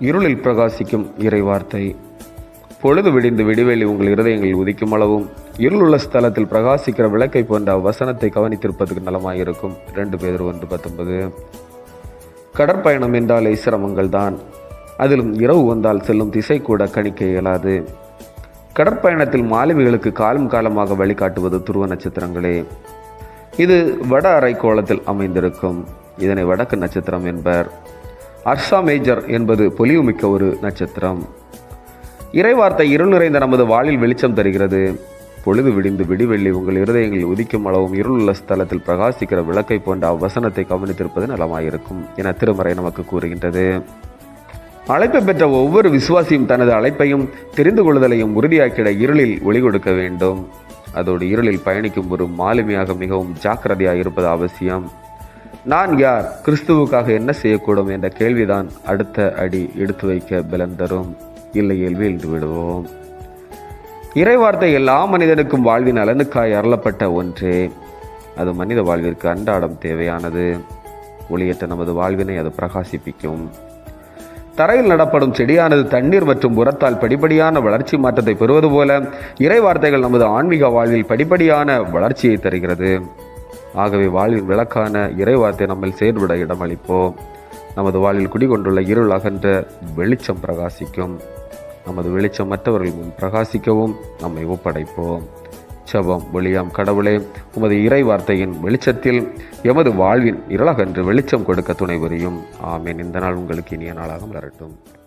இருளில் பிரகாசிக்கும் இறைவார்த்தை. பொழுது விடிந்து விடிவெளி உங்கள் இருதயங்களில் உதிக்கும் அளவும் இருளுள்ள ஸ்தலத்தில் பிரகாசிக்கிற விளக்கை போன்ற வசனத்தை கவனித்திருப்பதற்கு நலமாயிருக்கும். ரெண்டு பேர் ஒன்று பத்தொன்பது. கடற்பயணம் என்றாலே சிரமங்கள் தான் அதிலும் இரவு வந்தால் செல்லும் திசை கூட கணிக்க இயலாது. கடற்பயணத்தில் மாலுமிகளுக்கு காலம் காலமாக வழிகாட்டுவது துருவ நட்சத்திரங்களே. இது வட அரைக்கோளத்தில் அமைந்திருக்கும். இதனை வடக்கு நட்சத்திரம் என்பர். அர்சா மேஜர் என்பது பொலிவுமிக்க ஒரு நட்சத்திரம். இறைவார்த்தை இருள் நிறைந்த நமது வாளில் வெளிச்சம் தருகிறது. பொழுது விடிந்து விடிவெள்ளி உங்கள் இருதயங்களில் உதிக்கும் அளவும் இருளுள்ள ஸ்தலத்தில் பிரகாசிக்கிற விளக்கை போன்ற அவ்வசனத்தை கவனித்திருப்பது நலமாயிருக்கும் என திருமறை நமக்கு கூறுகின்றது. அழைப்பு பெற்ற ஒவ்வொரு விசுவாசியும் தனது அழைப்பையும் தெரிந்து கொள்ளுதலையும் உறுதியாக்கிட இருளில் ஒளி கொடுக்க வேண்டும். அதோடு இருளில் பயணிக்கும் ஒரு மாலுமியாக மிகவும் ஜாக்கிரதையாக இருப்பது அவசியம். நான் யார்? கிறிஸ்துவுக்காக என்ன செய்யக்கூடும் என்ற கேள்விதான் அடுத்த அடி எடுத்து வைக்க பலன் தரும் இல்லையில் வீழ்ந்து விடுவோம். இறைவார்த்தை எல்லா மனிதனுக்கும் வாழ்வின் நலனுக்காய் அருளப்பட்ட ஒன்றே. அது மனித வாழ்விற்கு அன்றாடம் தேவையானது. ஒளியற்ற நமது வாழ்வினை அது பிரகாசிப்பிக்கும். தரையில் நடப்படும் செடியானது தண்ணீர் மற்றும் உரத்தால் படிப்படியான வளர்ச்சி மாற்றத்தை பெறுவது போல இறை வார்த்தைகள் நமது ஆன்மீக வாழ்வில் படிப்படியான வளர்ச்சியை தருகிறது. ஆகவே வாழ்வின் விளக்கான இறை வார்த்தை நம்மில் செயல்பட இடமளிப்போம். நமது வாழ்வில் குடிகொண்டுள்ள இருள் அகன்ற வெளிச்சம் பிரகாசிக்கும். நமது வெளிச்சம் மற்றவர்கள் முன் பிரகாசிக்கவும் நம்மை ஒப்படைப்போம். செபம் ஒளியாம் கடவுளே உமது இறை வார்த்தையின் வெளிச்சத்தில் எமது வாழ்வின் இருளகன்று வெளிச்சம் கொடுக்க துணை புரியும். ஆமேன். இந்த நாள் உங்களுக்கு இனிய நாளாக மலரட்டும்.